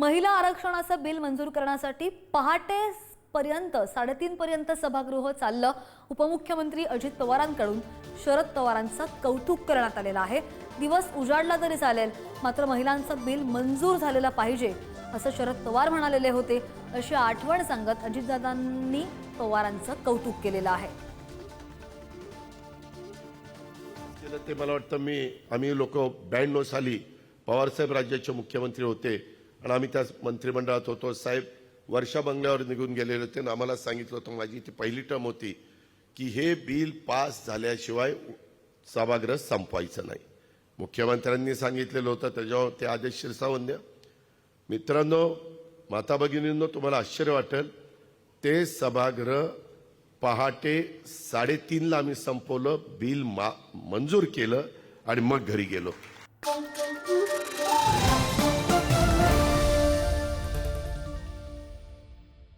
महिला आरक्षणाचं बिल मंजूर करण्यासाठी पहाटे पर्यंत साडेतीन पर्यंत सभागृह चाललं. उपमुख्यमंत्री अजित पवारांकडून शरद पवारांचं कौतुक करण्यात आलेलं आहे. दिवस उजाडला तरी चालेल मात्र महिलांचं बिल मंजूर झालेलं पाहिजे असं शरद पवार म्हणालेले होते. अशी आठवण सांगत अजितदादांनी पवारांचं कौतुक केलेलं आहे. ते मला वाटतं मी आम्ही लोक ब्याण्णव साली पवारसाहेब राज्याचे मुख्यमंत्री होते. आणि आम्ही त्या मंत्रिमंडळात होतो. साहेब वर्षा बंगल्यावर निघून गेलेले होते आणि आम्हाला सांगितलं होतं माझी ती पहिली टर्म होती की हे बिल पास झाल्याशिवाय सभागृह संपवायचं नाही. मुख्यमंत्र्यांनी सांगितलेलं होतं त्याच्यावर ते आदेश शिरसावन्य मित्रांनो माता भगिनींनो तुम्हाला आश्चर्य वाटेल ते सभागृह पहाटे साडेतीनला आम्ही संपवलं बिल मा मंजूर केलं आणि मग घरी गेलो.